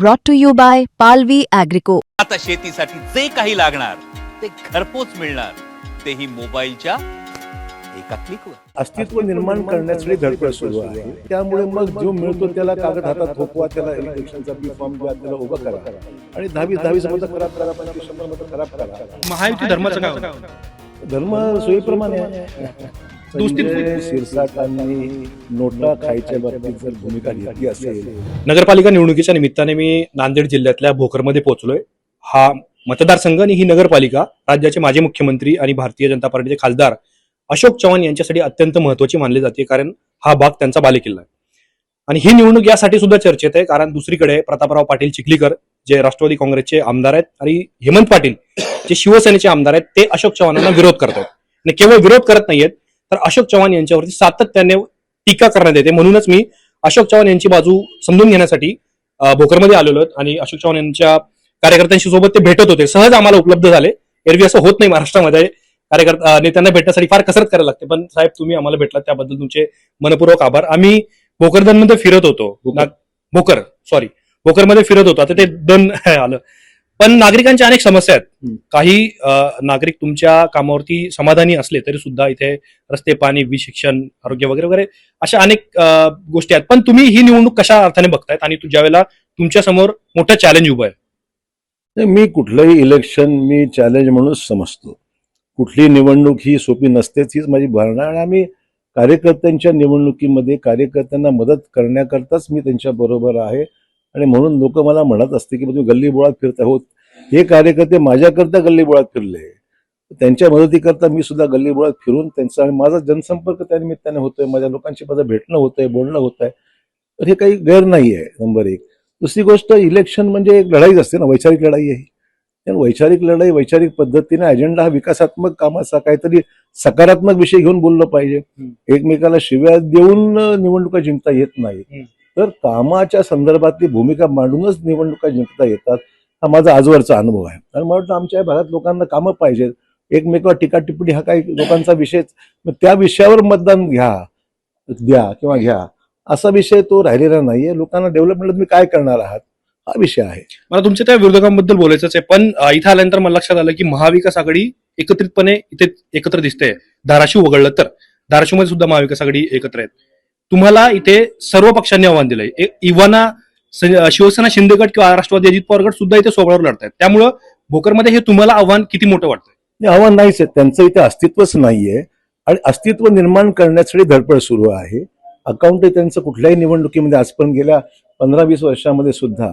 brought to you by Palvi Agrico. आता शेतीसाठी जे काही लागणार ते घरपोच मिळणार तेही मोबाईलच्या एका क्लिकवर अस्तित्व निर्माण करण्यासाठी धडपड सुरू आहे त्यामुळे मग जो मिळतो त्याला कागद हातात थोपवा त्याला इलेक्शनचा बी फॉर्म द्या त्याला उभं करा आणि दहावीस दहावीस मतं खराब करा पंचवीस शंभर मतं खराब करा महायुती धर्माचं काय? धर्म सोयीप्रमाणे आहे. शिरसाटांनी नोटा खायच्या बाबतीत जर भूमिका घेतली असेल नगरपालिका निवडणुकीच्या निमित्ताने मी नांदेड जिल्ह्यातल्या भोकरमध्ये पोहोचलोय. हा मतदारसंघ आणि ही नगरपालिका राज्याचे माजी मुख्यमंत्री आणि भारतीय जनता पार्टीचे खासदार अशोक चव्हाण यांच्यासाठी अत्यंत महत्वाची मानली जाते कारण हा भाग त्यांचा बालेकिल्ला आहे. आणि ही निवडणूक यासाठी सुद्धा चर्चेत आहे कारण दुसरीकडे प्रतापराव पाटील चिखलीकर जे राष्ट्रवादी काँग्रेसचे आमदार आहेत आणि हेमंत पाटील जे शिवसेनेचे आमदार आहेत ते अशोक चव्हाणांना विरोध करत आहेत आणि केवळ विरोध करत नाहीयेत तर अशोक चव्हाण यांच्यावरती सातत्याने टीका करण्यात येते. म्हणूनच मी अशोक चव्हाण यांची बाजू समजून घेण्यासाठी भोकरमध्ये आलेलो आणि अशोक चव्हाण यांच्या कार्यकर्त्यांशी सोबत ते भेटत होते. सहज आम्हाला उपलब्ध झाले. एरवी असं होत नाही महाराष्ट्रामध्ये. कार्यकर्ता नेत्यांना भेटण्यासाठी फार कसरत करायला लागते. पण साहेब तुम्ही आम्हाला भेटलात. त्याबद्दल तुमचे मनपूर्वक आभार. आम्ही भोकरदनमध्ये फिरत होतो. भोकर. सॉरी भोकरमध्ये फिरत होतो. आता ते दन आलं. पण नागरिकांच्या अनेक समस्या आहेत. काही नागरिक तुमच्या कामावरती समाधानी असले तरी सुद्धा इथे रस्ते पाणी वीज शिक्षण आरोग्य वगैरे वगैरे अशा अनेक गोष्टी आहेत. पण तुम्ही ही निवडणूक कशा अर्थाने बघतायत? आणि ज्या वेळेला तुमच्यासमोर मोठं चॅलेंज उभं आहे. मी कुठलंही इलेक्शन मी चॅलेंज म्हणूनच समजतो. कुठली निवडणूक ही सोपी नसतेच हीच माझी भावना आहे. आणि आम्ही कार्यकर्त्यांच्या निवडणुकीमध्ये कार्यकर्त्यांना मदत करण्याकरताच मी त्यांच्या बरोबर आहे. आणि म्हणून लोक मला म्हणत असते की तुम्ही गल्ली बोळात फिरत आहोत. हे कार्यकर्ते माझ्याकरता गल्ली बोळात फिरले. त्यांच्या मदतीकरता मी सुद्धा गल्ली बोळात फिरून त्यांचा आणि माझा जनसंपर्क त्या निमित्ताने होतोय. माझ्या लोकांशी माझं भेटणं होतंय बोलणं होत आहे तर हे काही गैर नाही आहे नंबर एक. दुसरी गोष्ट इलेक्शन म्हणजे एक लढाईच असते ना वैचारिक लढाई आहे. वैचारिक लढाई वैचारिक पद्धतीने अजेंडा हा विकासात्मक कामाचा काहीतरी सकारात्मक विषय घेऊन बोललं पाहिजे. एकमेकाला शिव्या देऊन निवडणुका जिंकता येत नाही. तर कामाच्या संदर्भातली भूमिका मांडूनच निवडणुका जिंकता येतात हा माझा आजवरचा अनुभव आहे. आणि मला वाटतं आमच्या भागात लोकांना कामं पाहिजेत. एकमेकावर टीका टिप्पणी हा काही लोकांचा विषय मग त्या विषयावर मतदान घ्या द्या किंवा घ्या. असा विषय तो राहिलेला नाहीये. लोकांना डेव्हलपमेंट तुम्ही काय करणार आहात हा विषय आहे. मला तुमच्या त्या विरोधकांबद्दल बोलायचंच आहे. पण इथं आल्यानंतर मला लक्षात आलं की महाविकास आघाडी एकत्रितपणे इथे एकत्र दिसते. धाराशिव वगळलं तर. धाराशिवमध्ये सुद्धा महाविकास आघाडी एकत्र आहेत. तुम्हाला इथे सर्व पक्षांनी आव्हान दिलंय. इव्हाना शिवसेना शिंदे गट किंवा राष्ट्रवादी अजित पवार गट सुद्धा इथे सोबळावर लढतायत. त्यामुळं भोकरमध्ये हे तुम्हाला आव्हान किती मोठं वाटतंय? हे आव्हान नाहीच आहे त्यांचं इथे अस्तित्वच नाहीये. आणि अस्तित्व निर्माण करण्यासाठी धडपड सुरू आहे. अकाउंट त्यांचं कुठल्याही निवडणुकीमध्ये आजपर्यंत गेल्या पंधरा वीस वर्षामध्ये सुद्धा.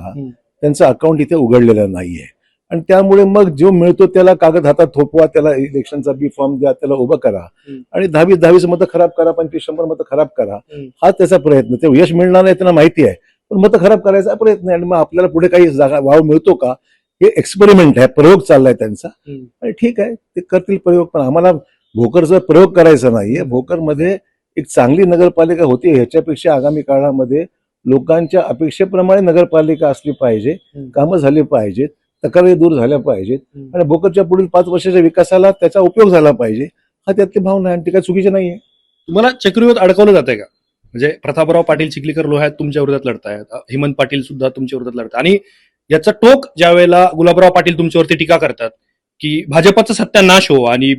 त्यांचं अकाउंट इथे उघडलेलं नाहीये. आणि त्यामुळे मग जो मिळतो त्याला कागद हातात थोपवा त्याला इलेक्शनचा बी फॉर्म द्या त्याला उभं करा. आणि दहावीस दहावीस मतं खराब करा पंचवीस शंभर मतं खराब करा. हा त्याचा प्रयत्न. ते यश मिळणार नाही त्यांना माहिती आहे. पण मतं खराब करायचा प्रयत्न आहे आणि मग आपल्याला पुढे काही जागा वाव मिळतो का? हे एक्सपेरिमेंट आहे. प्रयोग चाललाय त्यांचा. आणि ठीक आहे. ते करतील प्रयोग पण आम्हाला भोकरचा प्रयोग करायचा नाहीये. भोकरमध्ये एक चांगली नगरपालिका होती. ह्याच्यापेक्षा आगामी काळामध्ये लोकांच्या अपेक्षेप्रमाणे नगरपालिका असली पाहिजे. कामं झाली पाहिजेत. तक्रारी दूर झाल्या पाहिजेत. आणि भोकरच्या पुढील पाच वर्षाच्या विकासाला त्याचा उपयोग झाला पाहिजे. हा त्यातली भावना आहे आणि ती काही चुकीची नाहीये. तुम्हाला चक्रीवर अडकवलं जातंय का? म्हणजे प्रतापराव पाटील चिखलीकर लोह्यात तुमच्या विरोधात लढतायत. हेमंत पाटील सुद्धा तुमच्या विरोधात लढतात आणि याचं टोक ज्या वेळेला गुलाबराव पाटील तुमच्यावरती टीका करतात की भाजपचा सत्यानाश हो आणि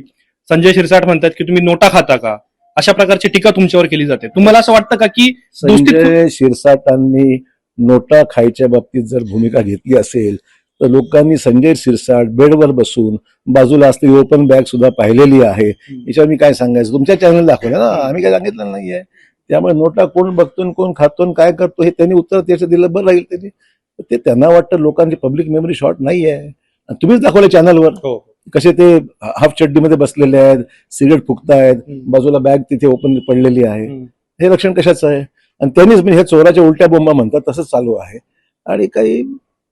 संजय शिरसाट म्हणतात की तुम्ही नोटा खाता का? अशा प्रकारची टीका तुमच्यावर केली जाते. तुम्हाला असं वाटतं का की संजय शिरसाटांनी नोटा खायच्या बाबतीत जर भूमिका घेतली असेल तर लोकांनी संजय शिरसाट बेडवर बसून बाजूला असलेली ओपन बॅग सुद्धा पाहिलेली आहे. याच्यावर मी काय सांगायचं? तुमच्या चॅनल दाखवलं ना? आम्ही काय सांगितलं नाहीये. त्यामुळे नोटा कोण बघतो कोण खातो काय करतो हे त्यांनी उत्तर त्याचं दिलं बरं राहील त्यांनी. ते त्यांना वाटतं लोकांची पब्लिक मेमरी शॉर्ट नाही आहे आणि तुम्हीच दाखवलं चॅनलवर हो. कसे ते हाफ चड्डीमध्ये बसलेले आहेत सिगरेट फुकतायत. बाजूला बॅग तिथे ओपन पडलेली आहे. हे लक्षण कशाचं आहे? आणि त्यांनीच म्हणजे हे चोराच्या उलट्या बोंबा म्हणतात तसंच चालू आहे. आणि काही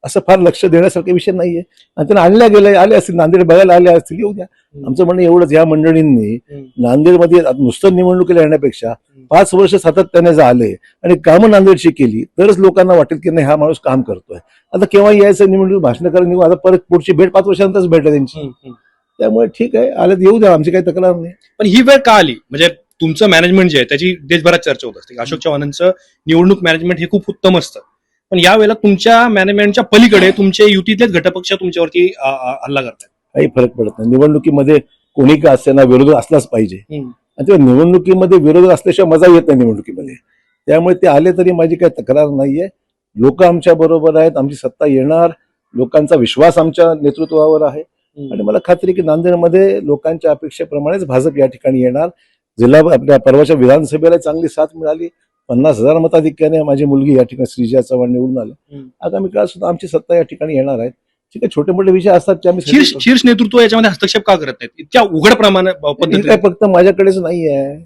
असं फार लक्ष देण्यासारखे विषय नाहीये. आणि त्यांना आणल्या गेले आले असतील नांदेड बघायला आले असतील येऊ द्या. आमचं म्हणणं एवढंच या मंडळींनी. नांदेडमध्ये नुसतं निवडणुकीला येण्यापेक्षा पाच वर्ष सातत्याने जर आले आणि कामं नांदेडची केली तरच लोकांना वाटेल की नाही हा माणूस काम करतोय. आता केव्हा यायचं निवडणूक भाषण करायला निघू आता परत पुढची भेट पाच वर्षानंतरच भेट आहे त्यांची. त्यामुळे ठीक आहे आले येऊ द्या आमची काही तक्रार नाही. पण ही वेळ का आली? म्हणजे तुमचं मॅनेजमेंट जे आहे त्याची देशभरात चर्चा होत असते. अशोक चव्हाणांचं निवडणूक मॅनेजमेंट हे खूप उत्तम असतं. पण यावेळेला तुमच्या मॅनेजमेंटच्या पलीकडे तुमचे युतीतलेच घटपक्ष तुमच्यावरती हल्ला करतात काही फरक पडत नाही. निवडणुकीमध्ये कोणी का असेना विरोधक असलाच पाहिजे. आणि त्या निवडणुकीमध्ये विरोधक असल्याशिवाय मजा येत नाही निवडणुकीमध्ये. त्यामुळे ते आले तरी माझी काही तक्रार नाहीये. लोक आमच्या बरोबर आहेत आमची सत्ता येणार. लोकांचा विश्वास आमच्या नेतृत्वावर आहे. आणि मला खात्री की नांदेडमध्ये लोकांच्या अपेक्षेप्रमाणेच भाजप या ठिकाणी येणार. जिल्हा आपल्या परवाच्या विधानसभेला चांगली साथ मिळाली. पन्नास हजार मताधिक्याने माझी मुलगी या ठिकाणी श्रीजा चव्हाण निवडून आले. आगामी काळात सुद्धा आमची सत्ता या ठिकाणी येणार आहे? ठीक आहे छोटे मोठे विषय असतात ते आम्ही शीर्ष नेतृत्व याच्यामध्ये हस्तक्षेप का करत नाहीत? इतक्या उघड प्रमाणे काय फक्त माझ्याकडेच नाही आहे.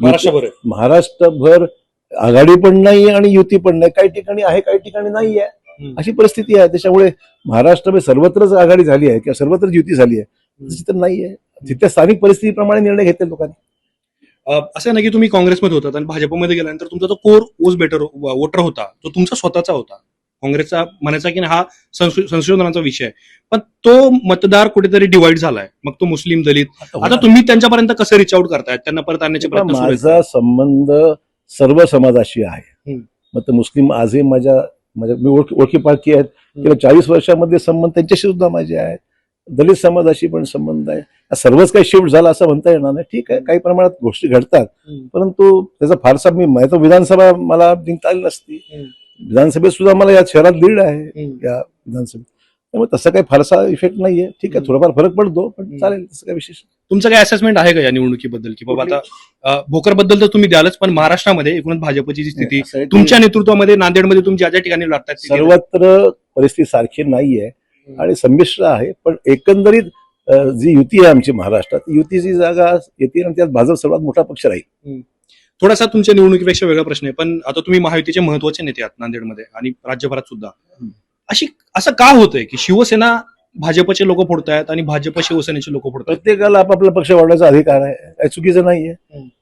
महाराष्ट्रभर. महाराष्ट्रभर आघाडी पण नाही आणि युती पण नाही. काही ठिकाणी आहे काही ठिकाणी नाही आहे. अशी परिस्थिती आहे. त्याच्यामुळे महाराष्ट्रामध्ये सर्वत्रच आघाडी झाली आहे किंवा सर्वत्रच युती झाली आहे. तशी तर नाही आहे तिथल्या स्थानिक परिस्थितीप्रमाणे निर्णय घेतले लोकांनी. असं नाही की तुम्ही काँग्रेसमध्ये होतात आणि भाजपमध्ये गेल्यानंतर तुमचा जो कोर ओज बेटर वोटर होता तो तुमचा स्वतःचा होता. काँग्रेसचा म्हणायचा की हा संशो- संशोधनाचा विषय. पण तो मतदार कुठेतरी डिवाइड झालाय. मग तो मुस्लिम दलित. आता तुम्ही त्यांच्यापर्यंत कसं रिच आउट करतायत त्यांना परत आणण्याचे? माझा संबंध सर्व समाजाशी आहे. मग ते मुस्लिम आजही माझ्या माझ्या मी ओळखी ओळखी पाळखी आहेत गेल्या चाळीस वर्षामध्ये संबंध त्यांच्याशी सुद्धा माझे आहेत. दलित समाजाशी पण संबंध आहे सर्वच काही शिफ्ट झाला असं म्हणता येणार नाही ठीक आहे काही प्रमाणात गोष्टी घडतात. परंतु त्याचा फारसा मी तर विधानसभा मला जिंकता आली नसती. विधानसभेत सुद्धा मला या शहरात लीड आहे. या विधानसभेत त्यामुळे तसा काही फारसा इफेक्ट नाहीये ठीक आहे. थोडाफार फरक पडतो पण. चालेल तसं काही विशेष तुमचं काय असेसमेंट आहे का या निवडणुकीबद्दल की बाबा आता भोकरबद्दल तर तुम्ही द्यालच पण महाराष्ट्रामध्ये एकूणच भाजपची जी स्थिती तुमच्या नेतृत्वामध्ये नांदेडमध्ये तुम्ही ज्या ज्या ठिकाणी लढतात तिथे- सर्वत्र परिस्थिती सारखी नाहीये आणि संमिश्र आहे पण एकंदरीत जी युती आहे आमची महाराष्ट्रात युतीची जागा येते आणि त्यात भाजप सर्वात मोठा पक्ष राहील थोडासा तुमच्या निवडणुकीपेक्षा वेगळा प्रश्न आहे पण आता तुम्ही महायुतीचे महत्त्वाचे नेते आहात नांदेडमध्ये आणि राज्यभरात सुद्धा. अशी असं का होतंय की शिवसेना भाजपचे लोक फोडतायत आणि भाजप शिवसेनेचे लोक फोडतायत प्रत्येकाला आपापला पक्ष वाढवायचा अधिकार आहे काही चुकीचं नाहीये.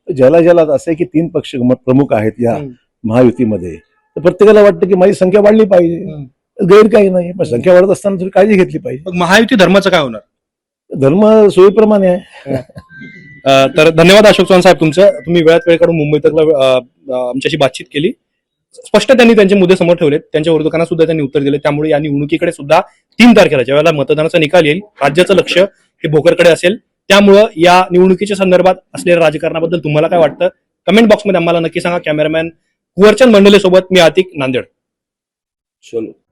ज्याला ज्याला असं आहे की तीन पक्ष प्रमुख आहेत या. महायुतीमध्ये तर प्रत्येकाला वाटतं की माझी संख्या वाढली पाहिजे. गैर काही नाही पण संख्या वाढत असताना थोडी काळजी घेतली पाहिजे. मग महायुती धर्माचं काय होणार? धर्म सोयीप्रमाणे आहे. अं, तर धन्यवाद अशोक चव्हाण साहेब तुमचं. तुम्ही वेळात वेळ काढून मुंबई तकला अं, अं, आमच्याशी बातचीत केली. स्पष्ट त्यांनी त्यांचे मुद्दे समोर ठेवलेत. त्यांच्या विरोधकांना सुद्धा त्यांनी उत्तर दिले त्यामुळे या निवडणुकीकडे सुद्धा तीन तारखेला ज्यावेळेला मतदानाचा निकाल येईल राज्याचं लक्ष हे भोकरकडे असेल. त्यामुळं या निवडणुकीच्या संदर्भात असलेल्या राजकारणाबद्दल तुम्हाला काय वाटतं? कमेंट बॉक्समध्ये आम्हाला नक्की सांगा. कॅमेरामॅन कुवरचंद मंडले सोबत मी आतिक नांदेड. चलो.